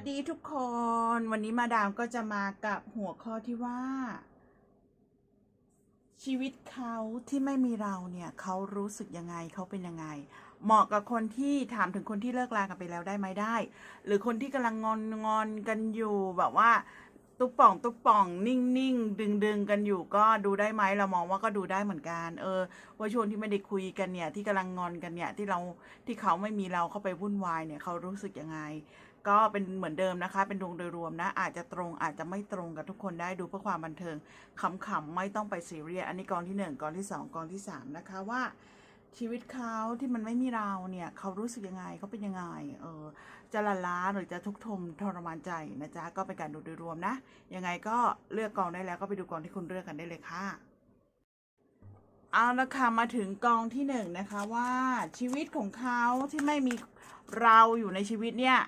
วัสดีทุกคน วันนี้มาดามก็จะมากับหัวข้อที่ว่า ชีวิตเขาที่ไม่มีเราเนี่ยเขารู้สึกยังไงเขาเป็นยังไง เหมาะกับคนที่ถามถึงคนที่เลิกลากันไปแล้วได้ไหมได้ หรือคนที่กำลังงอนงอนกันอยู่แบบว่า ตุ๊บป่องตุ๊บป่องนิ่งนิ่งดึงดึงกันอยู่ก็ดูได้ไหมเรามองว่าก็ดูได้เหมือนกัน เออว่าช่วงที่ไม่ได้คุยกันเนี่ยที่กำลังงอนกันเนี่ยที่เราที่เขาไม่มีเราเข้าไปวุ่นวายเนี่ยเขารู้สึกยังไง ก็เป็นเหมือนเดิมนะคะ เป็นดวงโดยรวมนะ อาจจะตรงอาจจะไม่ตรงกับทุกคนได้ดูเพื่อความบันเทิงขำๆไม่ต้องไปซีเรียสอันนี้กองที่หนึ่งกองที่สองกองที่สามนะคะว่าชีวิตเขาที่มันไม่มีเราเนี่ยเขารู้สึกยังไงเขาเป็นยังไงเออจะละล้าหรือจะทุกข์ทมทรมานใจนะจ๊ะก็เป็นการดูโดยรวมนะ ยังไงก็เลือกกองได้แล้วก็ไปดูกองที่คุณเลือกกันได้เลยค่ะเอาละค่ะมาถึงกองที่หนึ่งนะคะว่าชีวิตของเขาที่ไม่มีเราอยู่ในชีวิตเนี่ย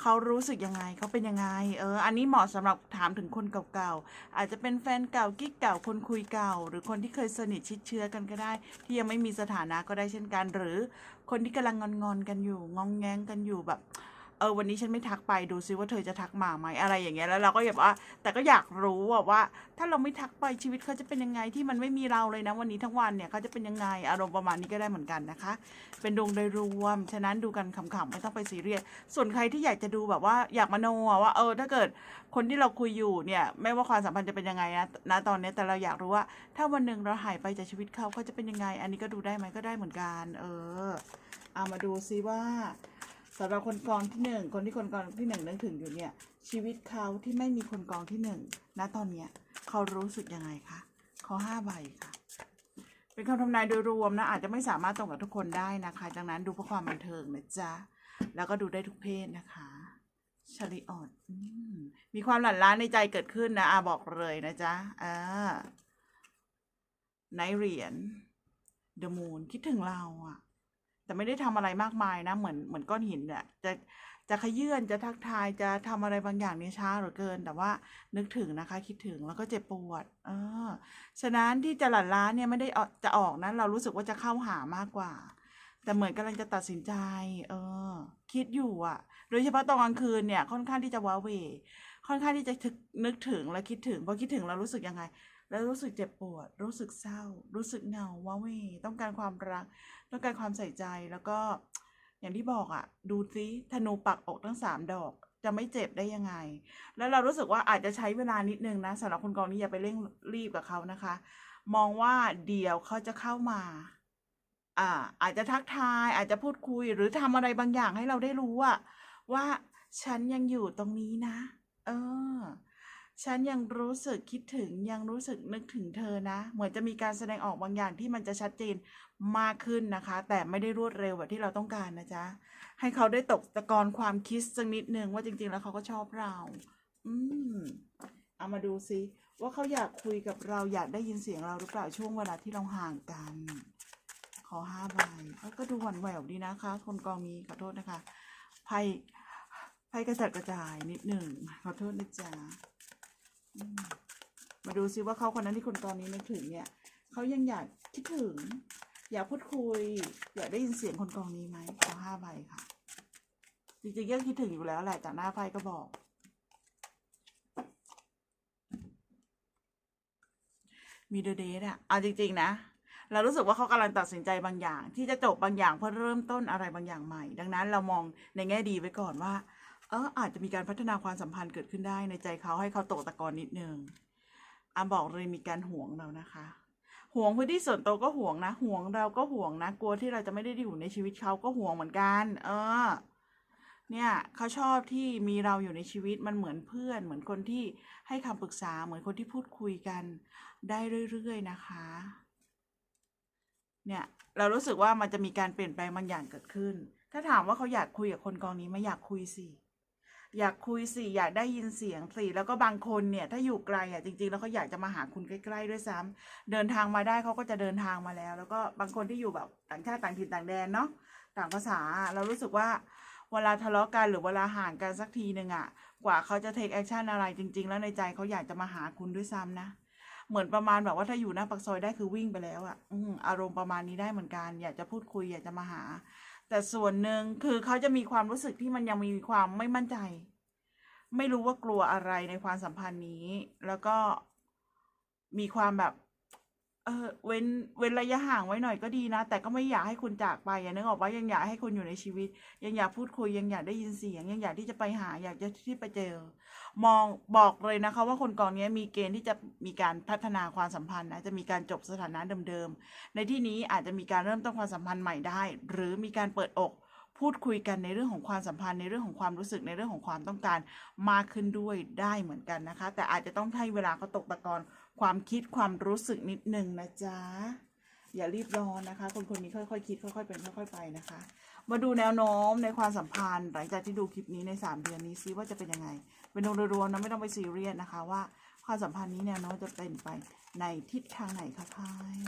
เขารู้สึกยังไงเขาเป็นยังไง เออ อันนี้เหมาะสำหรับถามถึงคนเก่าๆ อาจจะเป็นแฟนเก่ากิ๊กเก่าคนคุยเก่า หรือคนที่เคยสนิทชิดเชื้อกันก็ได้ ที่ยังไม่มีสถานะก็ได้เช่นกัน หรือคนที่กำลังงอนๆกันอยู่ งองแงงกันอยู่แบบ ออวันนี้ฉันไม่ทักไปดูซิว่าเธอจะทักมาไหมอะไรอย่างเงี้ยแล้วเราก็แบบว่า แต่ก็อยากรู้ว่า ถ้าเราไม่ทักไปชีวิตเขาจะเป็นยังไงที่มันไม่มีเราเลยนะวันนี้ทั้งวันเนี่ยเขาจะเป็นยังไงอารมณ์ประมาณนี้ก็ได้เหมือนกันนะคะ เป็นดวงโดยรวม ฉะนั้นดูกันขำๆไม่ต้องไปซีเรียสส่วนใครที่อยากจะดูแบบว่าอยากมโนว่าเออถ้าเกิดคนที่เราคุยอยู่เนี่ยไม่ว่าความสัมพันธ์จะเป็นยังไงนะณตอนนี้แต่เราอยากรู้ว่า ถ้าวันหนึ่งเราหายไปจากชีวิตเขาเขาจะเป็นยังไง อันนี้ก็ดูได้ไหมก็ได้เหมือนกัน เออเอามาดูซิว่า สำหรับคนกองที่หนึ่งคนที่คนกองที่หนึ่งนึกถึงอยู่เนี่ย ชีวิตเขาที่ไม่มีคนกองที่หนึ่งณตอนเนี้ยเขารู้สึกยังไงคะเขาห้าใบค่ะ เป็นคำทำนายโดยรวมนะ อาจจะไม่สามารถตรงกับทุกคนได้นะคะดังนั้นดูเพื่อความบันเทิงนะจ๊ะแล้วก็ดูได้ทุกเพศนะคะชาลิออดมมีความหลั่นล้าในใจเกิดขึ้นนะอาบอกเลยนะจ๊ะอ่าในเหรียญเดอะมูนคิดถึงเราอะ แต่ไม่ได้ทำอะไรมากมายนะ เหมือนเหมือนก้อนหินเนี่ยจะจะขยื่นจะทักทายจะทำอะไรบางอย่างนี่ช้าเหลือเกิน แต่ว่านึกถึงนะคะ คิดถึงแล้วก็เจ็บปวด เออ ฉะนั้นที่จะหลั่นล้าเนี่ยไม่ได้ออกจะออกนะเรารู้สึกว่าจะเข้าหามากกว่า แต่เหมือนกำลังจะตัดสินใจ เออ คิดอยู่อะ โดยเฉพาะตอนกลางคืนเนี่ยค่อนข้างที่จะว้าเวค่อนข้างที่จะนึกถึงและคิดถึงพอคิดถึงแล้วรู้สึกยังไง แล้วรู้สึกเจ็บปวด รู้สึกเศร้า รู้สึกเหงาว้าเหวต้องการความรัก ต้องการความใส่ใจแล้วก็อย่างที่บอกอะ่ะ ดูซิธนูปักอกทั้งสามดอก จะไม่เจ็บได้ยังไง แล้วเรารู้สึกว่าอาจจะใช้เวลานิดนึงนะสำหรับคนกองนี้อย่าไปเร่งรีบกับเขานะคะ มองว่าเดี๋ยวเขาจะเข้ามาอ่าอาจจะทักทายอาจจะพูดคุยหรือทำอะไรบางอย่างให้เราได้รู้อะว่าฉันยังอยู่ตรงนี้นะ เออ ฉันยังรู้สึกคิดถึงยังรู้สึกนึกถึงเธอนะ เหมือนจะมีการแสดงออกบางอย่างที่มันจะชัดเจนมากขึ้นนะคะ แต่ไม่ได้รวดเร็วแบบที่เราต้องการนะจ๊ะ ให้เขาได้ตกตะกอนความคิดสักนิดนึงว่าจริง ๆ แล้วเขาก็ชอบเรา อืมเอามาดูซิว่าเขาอยากคุยกับเราอยากได้ยินเสียงเราหรือเปล่าช่วงเวลาที่เราห่างกัน ขอห้าใบแล้วก็ดูหวั่นแหววดีนะคะ คนกองนี้ขอโทษนะคะไพ่ไพ่กระจัดกระจายนิดหนึ่งขอโทษนะจ๊ะ มาดูซิว่าเขาคนนั้นที่คนกองนี้นึกถึงเนี่ยเขายังอยากคิดถึง อยากพูดคุย อยากได้ยินเสียงคนกองนี้ไหมขอห้าใบค่ะ จริงๆก็คิดถึงอยู่แล้วแหละจากหน้าไพ่ก็บอก มีเดอะเดทอะเอาจริง ๆ นะเรารู้สึกว่าเขากำลังตัดสินใจบางอย่าง ที่จะจบบางอย่างเพื่อเริ่มต้นอะไรบางอย่างใหม่ ดังนั้นเรามองในแง่ดีไว้ก่อนว่า อออาจจะมีการพัฒนาความสัมพันธ์เกิดขึ้นได้ในใจเขาให้เขาตกตะกอนนิดนึงอาบอกเลยมีการห่วงเรานะคะห่วงพื้นที่ส่วนตัวก็ห่วงนะห่วงเราก็ห่วงนะกลัวที่เราจะไม่ได้อยู่ในชีวิตเขาก็ห่วงเหมือนกัน เออ เนี่ยเขาชอบที่มีเราอยู่ในชีวิตมันเหมือนเพื่อน เหมือนคนที่ให้คำปรึกษาเหมือนคนที่พูดคุยกันได้เรื่อยๆนะคะ เนี่ยเรารู้สึกว่ามันจะมีการเปลี่ยนแปลงบางอย่างเกิดขึ้น ถ้าถามว่าเขาอยากคุยกับคนกองนี้ไหม่อยากคุยสิ อยากคุยสิอยากได้ยินเสียงสิแล้วก็บางคนเนี่ย ถ้าอยู่ไกลอะจริงๆ แล้วเขาอยากจะมาหาคุณใกล้ๆด้วยซ้ำเดินทางมาได้เขาก็จะเดินทางมาแล้ว แล้วก็บางคนที่อยู่แบบต่างชาติต่างถิ่นต่างแดนเนาะต่างภาษาเรารู้สึกว่าเวลาทะเลาะกันหรือเวลาห่างกันสักทีหนึ่งอะ กว่าเขาจะเทคแอคชั่นอะไรจริง ๆ แล้วในใจเขาอยากจะมาหาคุณด้วยซ้ำนะเหมือนประมาณแบบว่าถ้าอยู่หน้าปากซอยได้คือวิ่งไปแล้วอะออารมณ์ประมาณนี้ได้เหมือนกัน อยากจะพูดคุยอยากจะมาหา แต่ส่วนหนึ่งคือเขาจะมีความรู้สึกที่มันยังมีความไม่มั่นใจ ไม่รู้ว่ากลัวอะไรในความสัมพันธ์นี้ แล้วก็มีความแบบ เออเว้นเว้นระยะห่างไว้หน่อยก็ดีนะ แต่ก็ไม่อยากให้คุณจากไปอย่านึกออกว่ายังอยากให้คุณอยู่ในชีวิต ยังอยากพูดคุยยังอยากได้ยินเสียง ยังอยากที่จะไปหา อยากจะที่ไปเจอ มองบอกเลยนะคะ ว่าคนกองนี้มีเกณฑ์ที่จะมีการพัฒนาความสัมพันธ์นะจะมีการจบสถานะเดิมๆในที่นี้อาจจะมีการเริ่มต้นความสัมพันธ์ใหม่ได้ หรือมีการเปิดอก พูดคุยกันในเรื่องของความสัมพันธ์ในเรื่องของความรู้สึกในเรื่องของความต้องการมากขึ้นด้วยได้เหมือนกันนะคะ แต่อาจจะต้องให้เวลาเขาตกตะกอนความคิดความรู้สึกนิดนึงนะจ๊ะอย่ารีบร้อนนะคะ คนคนนี้ค่อยๆคิดค่อยๆเป็นค่อยๆไปนะคะ มาดูแนวโน้มในความสัมพันธ์ หลังจากที่ดูคลิปนี้ใน 3 เดือนนี้ซิว่าจะเป็นยังไง เป็นดวงรวมๆนะไม่ต้องไปซีเรียสนะคะว่าความสัมพันธ์นี้แนวโน้มจะเป็นไปในทิศทางไหนคะพาย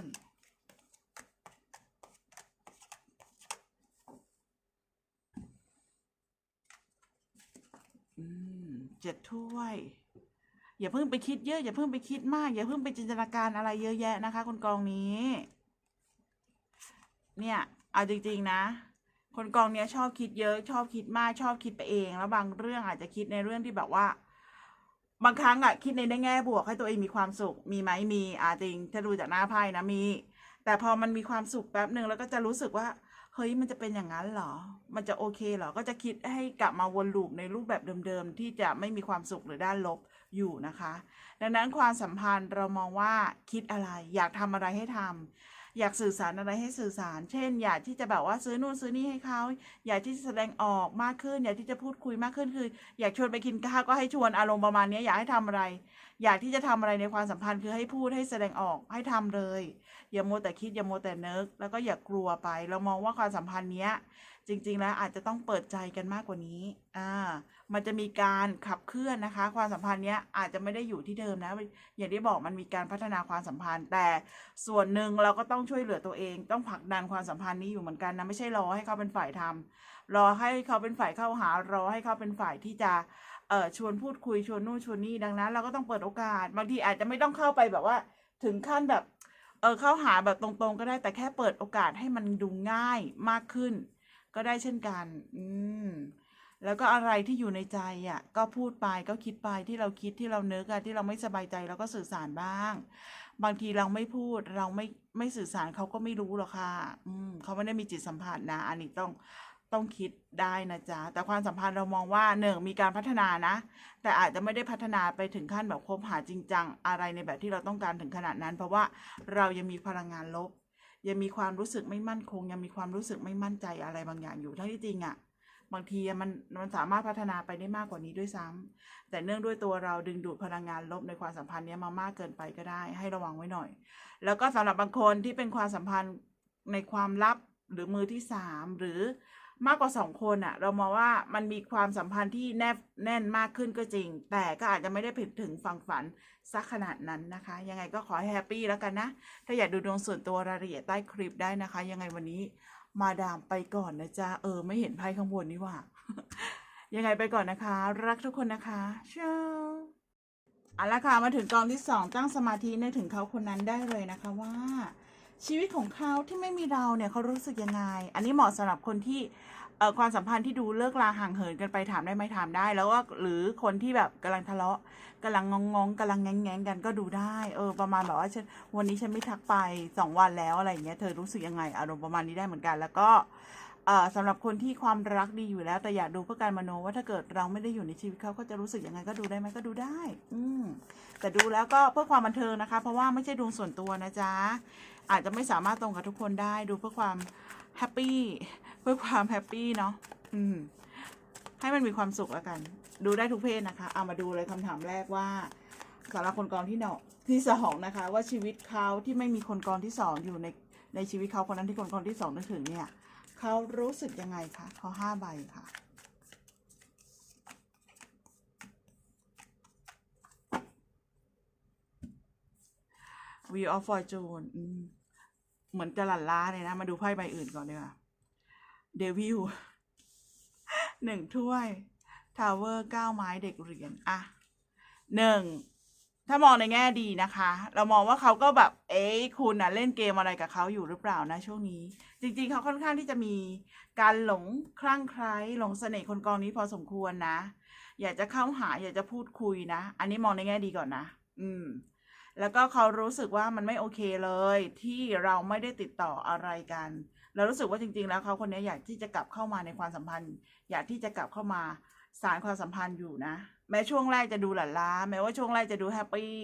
เจ็ดถ้วย อย่าเพิ่งไปคิดเยอะ อย่าเพิ่งไปคิดมาก อย่าเพิ่งไปจินตนาการอะไรเยอะแยะนะคะ คนกองนี้ เนี่ยเอาจริงๆนะ คนกองเนี้ยชอบคิดเยอะ ชอบคิดมาก ชอบคิดไปเอง แล้วบางเรื่องอาจจะคิดในเรื่องที่แบบว่า บางครั้งอะคิดในแง่บวกให้ตัวเองมีความสุข มีไหมมีอาจริง ถ้าดูจากหน้าไพ่นะมี แต่พอมันมีความสุขแป๊บหนึ่งแล้วก็จะรู้สึกว่า เฮ้ยมันจะเป็นอย่างนั้นเหรอ มันจะโอเคเหรอ ก็จะคิดให้กลับมาวนลูปในรูปแบบเดิมๆ ที่จะไม่มีความสุขหรือด้านลบอยู่นะคะ ดังนั้นความสัมพันธ์เรามองว่าคิดอะไร อยากทำอะไรให้ทำอยากสื่อสารอะไรให้สื่อสาร เช่น อยากที่จะแบบว่าซื้อนู่นซื้อนี่ให้เขา อยากที่จะแสดงออกมากขึ้น อยากที่จะพูดคุยมากขึ้น คือ อยากชวนไปกินข้าวก็ให้ชวนอารมณ์ประมาณนี้อยากให้ทำอะไร อยากที่จะทำอะไรในความสัมพันธ์คือให้พูดให้แสดงออกให้ทำเลย อย่าโมแต่คิดอย่าโมแต่นึก แล้วก็อย่ากลัวไป เรามองว่าความสัมพันธ์เนี้ย จริง ๆ แล้วอาจจะต้องเปิดใจกันมากกว่านี้อ่ามันจะมีการขับเคลื่อนนะคะ ความสัมพันธ์เนี้ยอาจจะไม่ได้อยู่ที่เดิมนะ อย่างที่บอกมันมีการพัฒนาความสัมพันธ์ แต่ส่วนหนึ่งเราก็ต้องช่วยเหลือตัวเอง ต้องผลักดันความสัมพันธ์นี้อยู่เหมือนกันนะไม่ใช่รอให้เขาเป็นฝ่ายทำรอให้เขาเป็นฝ่ายเข้าหารอให้เขาเป็นฝ่ายที่จะ เออชวนพูดคุยชวนนู่นชวนนี่ดังนั้น เราก็ต้องเปิดโอกาส บางทีอาจจะไม่ต้องเข้าไปแบบว่า ถึงขั้นแบบเออเข้าหาแบบตรงๆ ก็ได้แต่แค่เปิดโอกาสให้มันดูง่ายมากขึ้น ก็ได้เช่นกัน อืมแล้วก็อะไรที่อยู่ในใจอะก็พูดไปก็คิดไปที่เราคิดที่เราเนึกอะที่เราไม่สบายใจเราก็สื่อสารบ้าง บางทีเราไม่พูดเราไม่ไม่สื่อสารเขาก็ไม่รู้หรอกค่ะ อืมเขาไม่ได้มีจิตสัมผัสนะ อันนี้ต้อง ต้องคิดได้นะจ๊ะ แต่ความสัมพันธ์เรามองว่าหนึ่งมีการพัฒนานะ แต่อาจจะไม่ได้พัฒนาไปถึงขั้นแบบคบหาจริงจังอะไรในแบบที่เราต้องการถึงขนาดนั้น เพราะว่าเรายังมีพลังงานลบ ยังมีความรู้สึกไม่มั่นคง ยังมีความรู้สึกไม่มั่นใจอะไรบางอย่างอยู่ทั้งที่จริงอะ่ะบางทีมันมันสามารถพัฒนาไปได้มากกว่านี้ด้วยซ้ำแต่เนื่องด้วยตัวเราดึงดูดพลังงานลบในความสัมพันธ์นี้มามากเกินไปก็ได้ ให้ระวังไว้หน่อย แล้วก็สำหรับบางคนที่เป็นความสัมพันธ์ในความลับหรือมือที่สามหรือ มากกว่าสองคนอะเรามองว่ามันมีความสัมพันธ์ที่แนบแน่นมากขึ้นก็จริง แต่ก็อาจจะไม่ได้ผิดถึงฝั่งฝันสักขนาดนั้นนะคะ ยังไงก็ขอให้แฮปปี้แล้วกันนะ ถ้าอยากดูดวงส่วนตัวรายละเอียดใต้คลิปได้นะคะ ยังไงวันนี้มาดามไปก่อนนะจ๊ะ เออ ไม่เห็นไพ่ข้างบนนี่ว่า ยังไงไปก่อนนะคะ รักทุกคนนะคะเช้าเอาละค่ะมาถึงกองที่สองตั้งสมาธินึกถึงเขาคนนั้นได้เลยนะคะว่า ชีวิตของเขาที่ไม่มีเราเนี่ยเขารู้สึกยังไง อันนี้เหมาะสำหรับคนที่เความสัมพันธ์ที่ดูเลิกลาห่างเหินกันไปถามได้ไหมถามได้ แล้วก็หรือคนที่แบบกำลังทะเลาะกำลังงองงๆกำลังแง้งแงงกันก็ดูได้เออประมาณแบบว่าฉันวันนี้ฉันไม่ทักไปสองวันแล้วอะไรอย่างเงี้ยเธอรู้สึกยังไงอารมณ์ประมาณนี้ได้เหมือนกัน แล้วก็ สำหรับคนที่ความรักดีอยู่แล้ว แต่อยากดูเพื่อการมโนว่าถ้าเกิดเราไม่ได้อยู่ในชีวิตเขาก็จะรู้สึกยังไงก็ดูได้ไหมก็ดูได้ อืมแต่ดูแล้วก็เพื่อความบันเทิงนะคะ เพราะว่าไม่ใช่ดวงส่วนตัวนะจ๊ะอาจจะไม่สามารถตรงกับทุกคนได้ดูเพื่อความแฮปปี้เพื่อความแฮปปี้เนาะอืมให้มันมีความสุขแล้วกัน ดูได้ทุกเพศนะคะ เอามาดูเลยคำถามแรกว่าสำหรับคนกองที่เนาะที่สองนะคะ ว่าชีวิตเขาที่ไม่มีคนกองที่สองอยู่ในในชีวิตเขาคนนั้นที่คนกองที่สองนึกถึงเนี่ย เขารู้สึกยังไงคะเขาห้าใบค่ะ Wheel of Fortune อืมเหมือนจะหลั่นล้าเลยนะ มาดูไพ่ใบอื่นก่อนดีกว่าเดวิลหนึ่งถ้วย ทาวเวอร์เก้าไม้เด็กเหรียญ อะหนึ่ง ถ้ามองในแง่ดีนะคะ เรามองว่าเขาก็แบบ เอ๊ะคุณน่ะเล่นเกมอะไรกับเขาอยู่หรือเปล่านะช่วงนี้ จริง ๆ เขาค่อนข้างที่จะมีการหลงคลั่งไคล้หลงเสน่ห์คนกองนี้พอสมควรนะ อยากจะเข้าหาอยากจะพูดคุยนะ อันนี้มองในแง่ดีก่อนนะ อืม แล้วก็เขารู้สึกว่ามันไม่โอเคเลย ที่เราไม่ได้ติดต่ออะไรกันเรารู้สึกว่าจริง ๆ แล้วเขาคนนี้อยากที่จะกลับเข้ามาในความสัมพันธ์ อยากที่จะกลับเข้ามาสารความสัมพันธ์อยู่นะ แม้ช่วงแรกจะดูหลั่นล้า แม้ว่าช่วงแรกจะดูแฮปปี้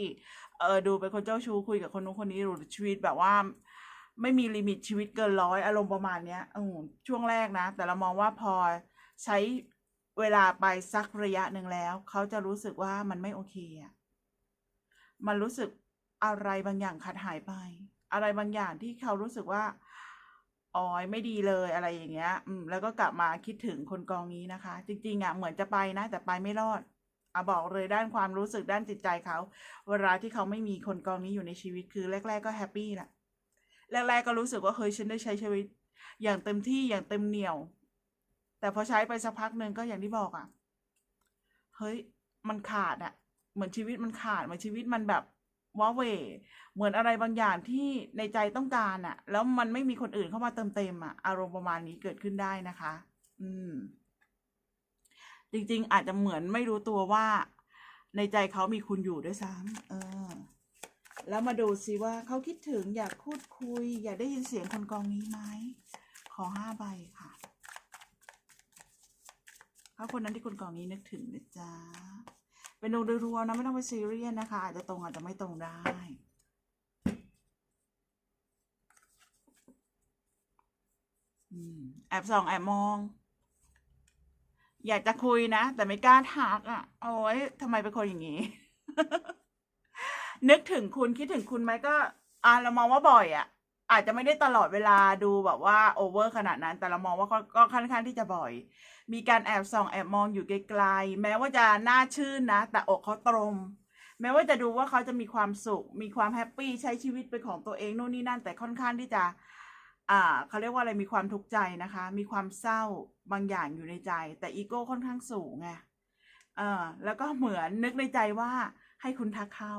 เออดูเป็นคนเจ้าชู้คุยกับคนนู้นคนนี้หรือชีวิตแบบว่า ไม่มีลิมิตชีวิตเกินร้อยอารมณ์ประมาณเนี้ยอืมช่วงแรกนะ แต่เรามองว่าพอใช้เวลาไปสักระยะหนึ่งแล้ว เขาจะรู้สึกว่ามันไม่โอเคอะมันรู้สึกอะไรบางอย่างขาดหายไป อะไรบางอย่างที่เขารู้สึกว่าอ๋อยไม่ดีเลยอะไรอย่างเงี้ย อืม แล้วก็กลับมาคิดถึงคนกองนี้นะคะ จริงๆอะเหมือนจะไปนะ แต่ไปไม่รอด อะบอกเลยด้านความรู้สึกด้านจิตใจเขา เวลาที่เขาไม่มีคนกองนี้อยู่ในชีวิตคือแรก ๆ ก็แฮปปี้แหละแรก ๆ ก็รู้สึกว่าเฮ้ยฉันได้ใช้ชีวิต อย่างเต็มที่อย่างเต็มเหนี่ยว แต่พอใช้ไปสักพักหนึ่งก็อย่างที่บอกอะเฮ้ยมันขาดอะ เหมือนชีวิตมันขาดเหมือนชีวิตมันแบบว้าเวเหมือนอะไรบางอย่างที่ในใจต้องการอะ แล้วมันไม่มีคนอื่นเข้ามาเติมเต็มอะ อารมณ์ประมาณนี้เกิดขึ้นได้นะคะ อืม จริง ๆ อาจจะเหมือนไม่รู้ตัวว่า ในใจเขามีคุณอยู่ด้วยซ้ำเออ แล้วมาดูซิว่าเขาคิดถึงอยากพูดคุย อยากได้ยินเสียงคนกองนี้ไหมขอห้าใบค่ะเขาคนนั้นที่คนกองนี้นึกถึงนะจ๊ะเป็นดวงโดยรวมนะไม่ต้องไปซีเรียสนะคะ อาจจะตรงอาจจะไม่ตรงได้อืมแอบส่องแอบมอง อยากจะคุยนะ แต่ไม่กล้าทักอะ โอ้ยทำไมเป็นคนอย่างนี้ นึกถึงคุณคิดถึงคุณไหมก็ อ่าเรามองว่าบ่อยอะ อาจจะไม่ได้ตลอดเวลาดูแบบว่าโอเวอร์ขนาดนั้น แต่เรามองว่าก็ก็ค่อนข้างที่จะบ่อย มีการแอบส่องแอบมองอยู่ไกลๆแม้ว่าจะหน้าชื่นนะ แต่อกเขาตรงแม้ว่าจะดูว่าเขาจะมีความสุข มีความแฮปปี้ใช้ชีวิตเป็นของตัวเองนู่นนี่นั่น แต่ค่อนข้างที่จะ อ่าเขาเรียกว่าอะไรมีความทุกข์ใจนะคะ มีความเศร้าบางอย่างอยู่ในใจ แต่อีโก้ค่อนข้างสูงไงเออแล้วก็เหมือนนึกในใจว่าให้คุณทักเขา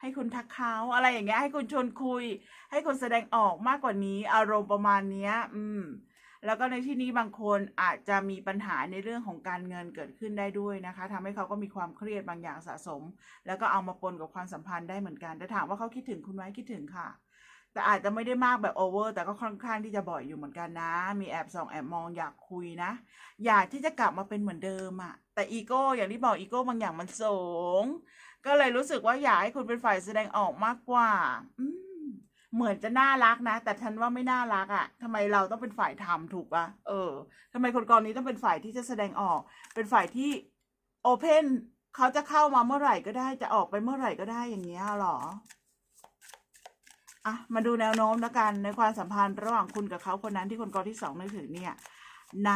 ให้คุณทักเขาอะไรอย่างเงี้ยให้คุณชวนคุย ให้คุณแสดงออกมากกว่านี้ อารมณ์ประมาณเนี้ย อืม แล้วก็ในที่นี้บางคนอาจจะมีปัญหาในเรื่องของการเงินเกิดขึ้นได้ด้วยนะคะทำให้เขาก็มีความเครียดบางอย่างสะสม แล้วก็เอามาปนกับความสัมพันธ์ได้เหมือนกันแต่ถามว่าเขาคิดถึงคุณไหมคิดถึงค่ะ แต่อาจจะไม่ได้มากแบบโอเวอร์แต่ก็ค่อนข้างที่จะบ่อยอยู่เหมือนกันนะ มีแอบส่องแอบมองอยากคุยนะ อยากที่จะกลับมาเป็นเหมือนเดิมอะแต่อีโก้อย่างที่บอกอีโก้บางอย่างมันสูง ก็เลยรู้สึกว่าอยากให้คุณเป็นฝ่ายแสดงออกมากกว่า อืมเหมือนจะน่ารักนะ แต่ฉันว่าไม่น่ารักอะ่ะทำไมเราต้องเป็นฝ่ายทำถูกปะเออทำไมคนกองนี้ต้องเป็นฝ่ายที่จะแสดงออก เป็นฝ่ายที่โอเพนเขาจะเข้ามาเมื่อไหร่ก็ได้จะออกไปเมื่อไหร่ก็ได้อย่างเงี้ยหรอ อะมาดูแนวโน้มแล้วกันในความสัมพันธ์ระหว่างคุณกับเขาคนนั้นที่คนกอที่สองนึกถึงเนี่ย ใน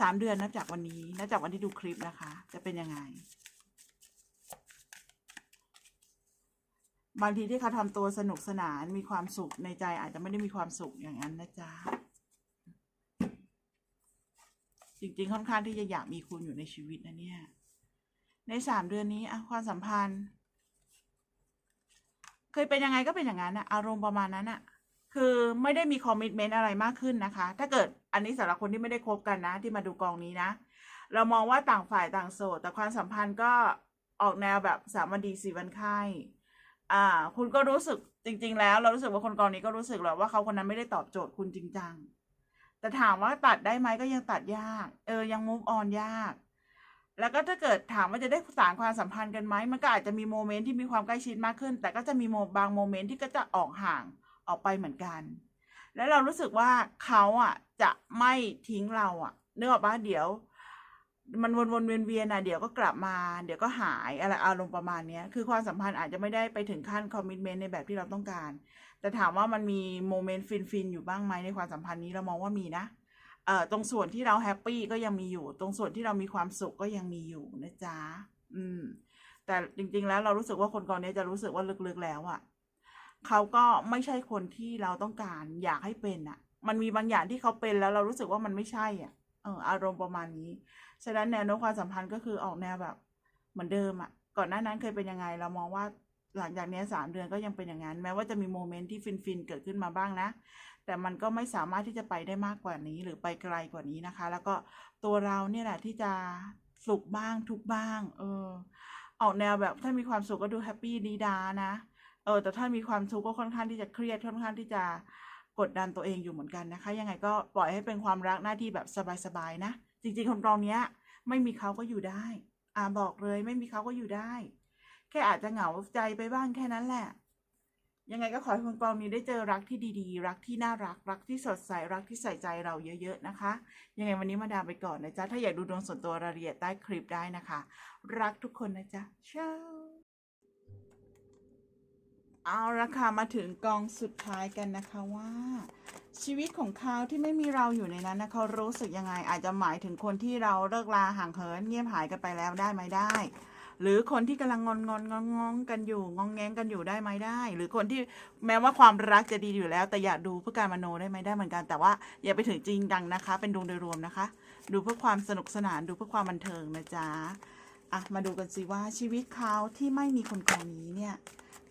สามเดือนนับจากวันนี้นับจากวันที่ดูคลิปนะคะ จะเป็นยังไง บางทีที่เขาทำตัวสนุกสนานมีความสุขในใจอาจจะไม่ได้มีความสุขอย่างนั้นนะจ๊ะจริงๆค่อนข้างที่จะอยากมีคุณอยู่ในชีวิตนะเนี่ย ในสามเดือนนี้ความสัมพันธ์ เคยเป็นยังไงก็เป็นอย่างนั้นอะอารมณ์ประมาณนั้นอะคือไม่ได้มีคอมมิชเมนต์อะไรมากขึ้นนะคะ ถ้าเกิดอันนี้สำหรับคนที่ไม่ได้คบกันนะ ที่มาดูกองนี้นะ เรามองว่าต่างฝ่ายต่างโสด แต่ความสัมพันธ์ก็ออกแนวแบบสามวันดีสี่วันไข้อ่า คุณก็รู้สึกจริง ๆ แล้ว เรารู้สึกว่าคนกองนี้ก็รู้สึกแหละว่าเขาคนนั้นไม่ได้ตอบโจทย์คุณจริงจังแต่ถามว่าตัดได้ไหมก็ยังตัดยาก เออยัง move on ยาก แล้วก็ถ้าเกิดถามว่าจะได้สานความสัมพันธ์กันไหมมันก็อาจจะมีโมเมนต์ที่มีความใกล้ชิดมากขึ้น แต่ก็จะมีโมบางโมเมนต์ที่ก็จะออกห่างออกไปเหมือนกัน แล้วเรารู้สึกว่าเขาอะจะไม่ทิ้งเราอะนึกออกปะเดี๋ยว มันวนๆเวียนๆนะเดี๋ยวก็กลับมา เดี๋ยวก็หายอะไรอารมณ์ประมาณเนี้ยคือความสัมพันธ์อาจจะไม่ได้ไปถึงขั้นคอมมิชเมนต์ในแบบที่เราต้องการแต่ถามว่ามันมีโมเมนต์ฟินๆอยู่บ้างไหมในความสัมพันธ์นี้เรามองว่ามีนะ ตรงส่วนที่เราแฮปปี้ก็ยังมีอยู่ ตรงส่วนที่เรามีความสุขก็ยังมีอยู่นะจ๊ะอืม แต่จริง ๆ แล้วเรารู้สึกว่าคนกองนี้จะรู้สึกว่าลึกๆแล้วอะ่ะเขาก็ไม่ใช่คนที่เราต้องการอยากให้เป็นอะ่ะ มันมีบางอย่างที่เขาเป็นแล้วเรารู้สึกว่ามันไม่ใช่อะเอออารมณ์ประมาณนี้ ฉะนั้นแนวโน้มความสัมพันธ์ก็คือออกแนวแบบเหมือนเดิมอะ่ะ ก่อนหน้านั้นเคยเป็นยังไง เรามองว่า หลังจากนี้สามเดือนก็ยังเป็นอย่างนั้น แม้ว่าจะมีโมเมนต์ที่ฟินๆเกิดขึ้นมาบ้างนะ แต่มันก็ไม่สามารถที่จะไปได้มากกว่านี้หรือไปไกลกว่านี้นะคะ แล้วก็ตัวเราเนี่ยแหละที่จะสุขบ้างทุกบ้าง เออ ออกแนวแบบถ้ามีความสุขก็ดูแฮปปี้ดีดานะ เออ แต่ถ้ามีความทุกข์ก็ค่อนข้างที่จะเครียดค่อนข้างที่จะกดดันตัวเองอยู่เหมือนกันนะคะ ยังไงก็ปล่อยให้เป็นความรักหน้าที่แบบสบายๆนะ จริงๆคนกองเนี้ย ไม่มีเขาก็อยู่ได้ อ่าบอกเลยไม่มีเขาก็อยู่ได้ ค่อาจจะเหงาใจไปบ้างแค่นั้นแหละ ยังไงก็ขอให้คนกองนี้ได้เจอรักที่ดีๆ รักที่น่ารัก รักที่สดใส รักที่ใส่ใจเราเยอะๆนะคะ ยังไงวันนี้มาดามไปก่อนนะจ๊ะ ถ้าอยากดูดวงส่วนตัวรายละเอียดใต้คลิปได้นะคะ รักทุกคนนะจ๊ะเช้าเอาละค่ะมาถึงกองสุดท้ายกันนะคะว่า ชีวิตของเขาที่ไม่มีเราอยู่ในนั้นนะเขารู้สึกยังไงอาจจะหมายถึงคนที่เราเลิกลาห่างเหินเงียบหายกันไปแล้วได้ไหมได้ หรือคนที่กำลังงอนงอนงองงกันอยู่งองแงงกันอยู่ได้ไหมได้ หรือคนที่แม้ว่าความรักจะดีอยู่แล้ว แต่อยากดูเพื่อการมโนได้ไหมได้เหมือนกัน แต่ว่าอย่าไปถึงจริงจังนะคะ เป็นดวงโดยรวมนะคะ ดูเพื่อความสนุกสนานดูเพื่อความบันเทิงนะจ๊ะอะมาดูกันสิว่าชีวิตเขาที่ไม่มีคนคนนี้เนี่ย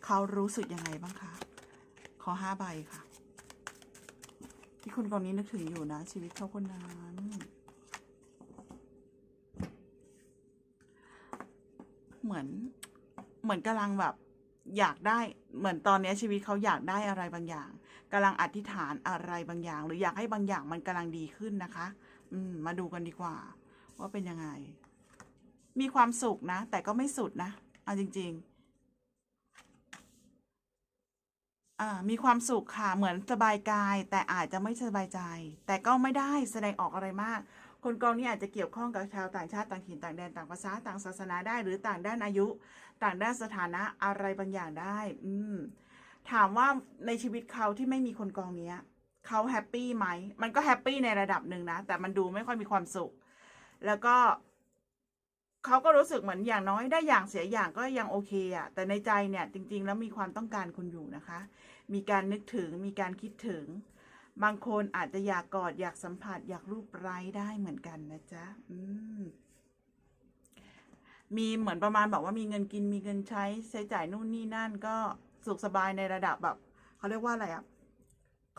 เขารู้สึกยังไงบ้างคะขอห้าใบค่ะ ที่คนคนนี้นึกถึงอยู่นะ ชีวิตเขาคนนั้น เหมือน เหมือนกำลังแบบ อยากได้เหมือนตอนนี้ชีวิตเขาอยากได้อะไรบางอย่างกำลังอธิษฐานอะไรบางอย่าง หรืออยากให้บางอย่างมันกำลังดีขึ้นนะคะ อืม มาดูกันดีกว่า ว่าเป็นยังไง มีความสุขนะ แต่ก็ไม่สุดนะเอาจริงๆอ่ามีความสุขค่ะ เหมือนสบายกาย แต่อาจจะไม่สบายใจ แต่ก็ไม่ได้แสดงออกอะไรมาก คนกองนี้อาจจะเกี่ยวข้องกับชาวต่างชาติต่างถิ่นต่างแดนต่างภาษาต่างศาสนาได้ หรือต่างด้านอายุ ต่างด้านสถานะอะไรบางอย่างได้ อืมถามว่าในชีวิตเขาที่ไม่มีคนกองเนี้ยเขาแฮปปี้ไหม มันก็แฮปปี้ในระดับหนึ่งนะ แต่มันดูไม่ค่อยมีความสุข แล้วก็เขาก็รู้สึกเหมือนอย่างน้อยได้อย่างเสียอย่างก็ยังโอเคอะแต่ในใจเนี่ยจริง ๆ แล้วมีความต้องการคุณอยู่นะคะ มีการนึกถึงมีการคิดถึง บางคนอาจจะอยากกอดอยากสัมผัสอยากรูปไร้ได้เหมือนกันนะจ๊ะอืมมีเหมือนประมาณบอกว่ามีเงินกินมีเงินใช้ใช้จ่ายนู่นนี่นั่น ก็สุขสบายในระดับแบบเขาเรียกว่าอะไรอะ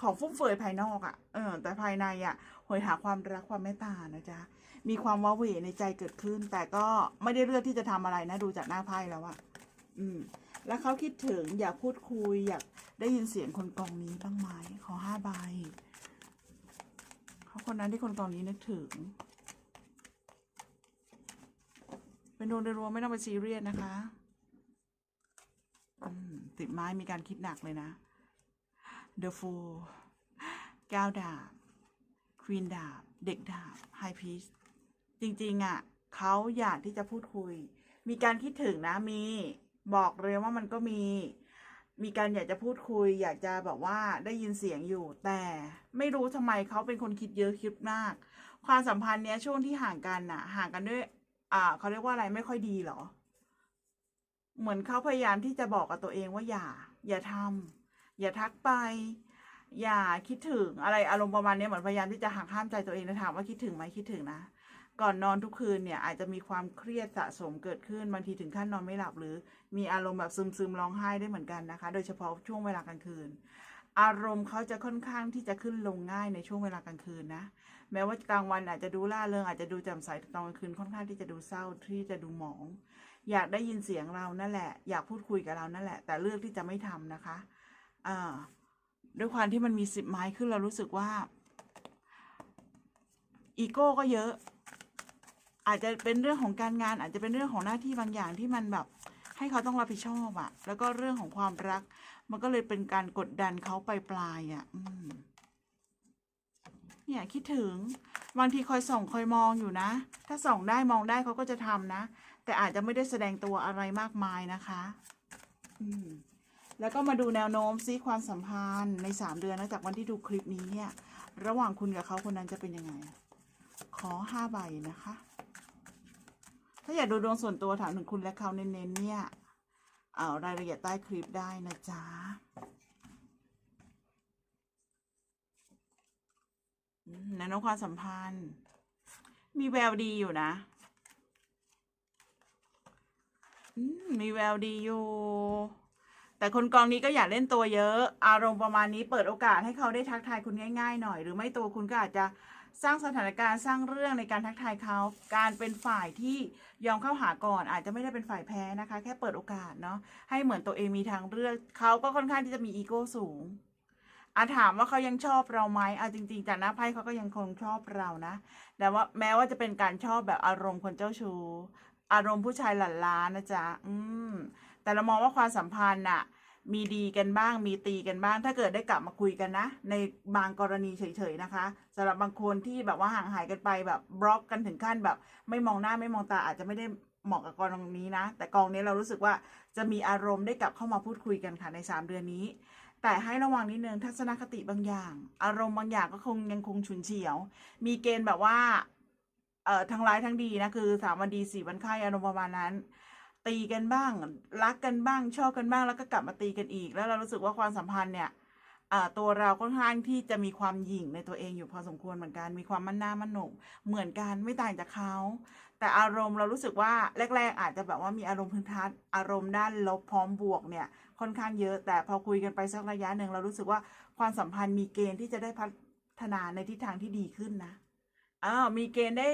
ของฟุ่มเฟือยภายนอกอะเออ แต่ภายในอะหอยหาความรักความเมตตานะจ๊ะ มีความว้าเหวในใจเกิดขึ้น แต่ก็ไม่ได้เลือกที่จะทำอะไรนะ ดูจากหน้าไพ่แล้วอะอืม แล้วเขาคิดถึงอยากพูดคุยอยากได้ยินเสียงคนกองนี้บ้างไหมขอห้าใบเขาคนนั้นที่คนกองนี้นึกถึง เป็นดวงโดยรวมไม่ต้องไปซีเรียสนะคะติดไม้มีการคิดหนักเลยนะ The Fool ก้าดาบ ควีนดาบ เด็กดาบ ไฮพีชจริง ๆอะเขาอยากที่จะพูดคุย มีการคิดถึงนะมี บอกเลยว่ามันก็มี มีการอยากจะพูดคุย อยากจะแบบว่าได้ยินเสียงอยู่ แต่ไม่รู้ทำไมเขาเป็นคนคิดเยอะคิดมาก ความสัมพันธ์เนี้ยช่วงที่ห่างกันน่ะ ห่างกันด้วย อ่าเขาเรียกว่าอะไรไม่ค่อยดีหรอ เหมือนเขาพยายามที่จะบอกกับตัวเองว่าอย่า อย่าทำอย่าทักไป อย่าคิดถึงอะไรอารมณ์ประมาณเนี้ยเหมือนพยายามที่จะหักห้ามใจตัวเองนะถามว่าคิดถึงไหมคิดถึงนะ ก่อนนอนทุกคืนเนี่ยอาจจะมีความเครียดสะสมเกิดขึ้นบางทีถึงขั้นนอนไม่หลับหรือ มีอารมณ์แบบซึมซึมๆร้องไห้ได้เหมือนกันนะคะ โดยเฉพาะช่วงเวลากลางคืน อารมณ์เขาจะค่อนข้างที่จะขึ้นลงง่ายในช่วงเวลากลางคืนนะ แม้ว่ากลางวันอาจจะดูล่าเริงอาจจะดูแจ่มใสแต่ตอนกลางคืนค่อนข้างที่จะดูเศร้าที่จะดูหมอง อยากได้ยินเสียงเรานั่นแหละ อยากพูดคุยกับเรานั่นแหละ แต่เลือกที่จะไม่ทำนะคะอ่าด้วยความที่มันมีสิบไม้ขึ้นเรารู้สึกว่าอีโก้ก็เยอะ อาจจะเป็นเรื่องของการงาน อาจจะเป็นเรื่องของหน้าที่บางอย่างที่มันแบบ ให้เขาต้องรับผิดชอบอะแล้วก็เรื่องของความรัก มันก็เลยเป็นการกดดันเขาไปปลายอะอืมเนี่ยคิดถึงบางทีคอยส่องคอยมองอยู่นะ ถ้าส่องได้มองได้เขาก็จะทำนะ แต่อาจจะไม่ได้แสดงตัวอะไรมากมายนะคะอืมแล้วก็มาดูแนวโน้มซิความสัมพันธ์ในสามเดือนนะจากวันที่ดูคลิปนี้เนี่ย ระหว่างคุณกับเขาคนนั้นจะเป็นยังไง ขอห้าใบนะคะ ถ้าอยากดูดวงส่วนตัวถามถึงคุณและเขาเน้นๆเนี่ย เอารายละเอียดใต้คลิปได้นะจ๊ะอืมแนน้มความสัมพันธ์ มีแววดีอยู่นะมมีแววดีอยู่ แต่คนกองนี้ก็อย่าเล่นตัวเยอะ อารมณ์ประมาณนี้เปิดโอกาสให้เขาได้ทักทายคุณง่าย ๆ หน่อย หรือไม่ตัวคุณก็อาจจะ สร้างสถานการณ์สร้างเรื่องในการทักทายเขา การเป็นฝ่ายที่ยอมเข้าหาก่อน อาจจะไม่ได้เป็นฝ่ายแพ้นะคะ แค่เปิดโอกาสเนาะให้เหมือนตัวเองมีทางเลือกเขาก็ค่อนข้างที่จะมีอีโก้สูงอาถามว่าเขายังชอบเราไหมอาจริง ๆ จากหน้าไพ่เขาก็ยังคงชอบเรานะ แต่ว่าแม้ว่าจะเป็นการชอบแบบอารมณ์คนเจ้าชู้อารมณ์ผู้ชายหลั่นล้านะจ๊ะอืมแต่เรามองว่าความสัมพันธ์น่ะ มีดีกันบ้าง มีตีกันบ้าง ถ้าเกิดได้กลับมาคุยกันนะ ในบางกรณีเฉยๆนะคะสำหรับบางคนที่แบบว่าห่างหายกันไปแบบบล็อกกันถึงขั้นแบบ ไม่มองหน้าไม่มองตาอาจจะไม่ได้เหมาะกับกองนี้นะ แต่กองนี้เรารู้สึกว่าจะมีอารมณ์ได้กลับเข้ามาพูดคุยกันค่ะในสามเดือนนี้ แต่ให้ระวังนิดนึงทัศนคติบางอย่าง อารมณ์บางอย่างก็คงยังคงฉุนเฉียว มีเกณฑ์แบบว่าเอ่อทั้งร้ายทั้งดีนะคือสามวันดีสี่วันไข้อารมณ์ประมาณนั้น ตีกันบ้าง รักกันบ้างชอบกันบ้างแล้วก็กลับมาตีกันอีก แล้วเรารู้สึกว่าความสัมพันธ์เนี่ยตัวเราค่อนข้างที่จะมีความหยิ่งในตัวเองอยู่พอสมควรเหมือนกันมีความมั่นหน้ามั่นหนกเหมือนกันไม่ต่างจากเขา แต่อารมณ์เรารู้สึกว่าแรก ๆ อาจจะแบบว่ามีอารมณ์พื้นฐานอารมณ์ด้านลบพร้อมบวกเนี่ยค่อนข้างเยอะ แต่พอคุยกันไปสักระยะหนึ่งเรารู้สึกว่าความสัมพันธ์มีเกณฑ์ที่จะได้พัฒนาในทิศทางที่ดีขึ้นนะอ้าวมีเกณฑ์ได้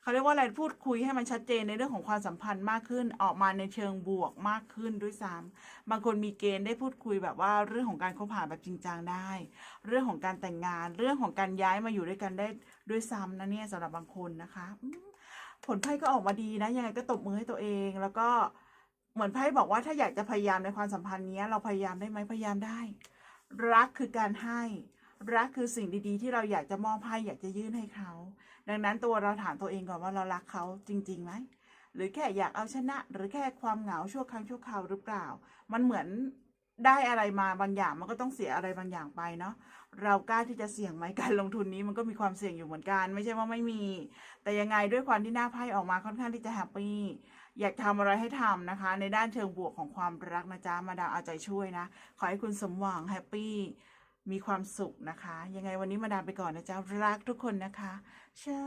เขาเรียกว่าอะไรพูดคุยให้มันชัดเจนในเรื่องของความสัมพันธ์มากขึ้น ออกมาในเชิงบวกมากขึ้นด้วยซ้ำบางคนมีเกณฑ์ได้พูดคุยแบบว่าเรื่องของการคบหาแบบจริงจังได้ เรื่องของการแต่งงาน เรื่องของการย้ายมาอยู่ด้วยกันได้ด้วยซ้ำนะเนี่ยสำหรับบางคนนะคะผลไพ่ก็ออกมาดีนะยังไงก็ตบมือให้ตัวเอง แล้วก็เหมือนไพ่บอกว่าถ้าอยากจะพยายามในความสัมพันธ์นี้เราพยายามได้ไหมพยายามได้ รักคือการให้ รักคือสิ่งดีๆ ที่เราอยากจะมอบให้อยากจะยื่นให้เขา ดังนั้นตัวเราถามตัวเองก่อนว่าเรารักเขาจริงๆไหมหรือแค่อยากเอาชนะ หรือแค่ความเหงาชั่วครั้งชั่วคราวหรือเปล่า มันเหมือนได้อะไรมาบางอย่างมันก็ต้องเสียอะไรบางอย่างไปเนาะเรากล้าที่จะเสี่ยงไหมการลงทุนนี้มันก็มีความเสี่ยงอยู่เหมือนกัน ไม่ใช่ว่าไม่มี แต่ยังไงด้วยความที่หน้าไพ่ออกมาค่อนข้างที่จะแฮปปี้อยากทำอะไรให้ทำนะคะ ในด้านเชิงบวกของความรักนะจ๊ะมาดามเอาใจช่วยนะ ขอให้คุณสมหวังแฮปปี้ มีความสุขนะคะ ยังไงวันนี้มาดามไปก่อนนะจ๊ะ รักทุกคนนะคะเช้า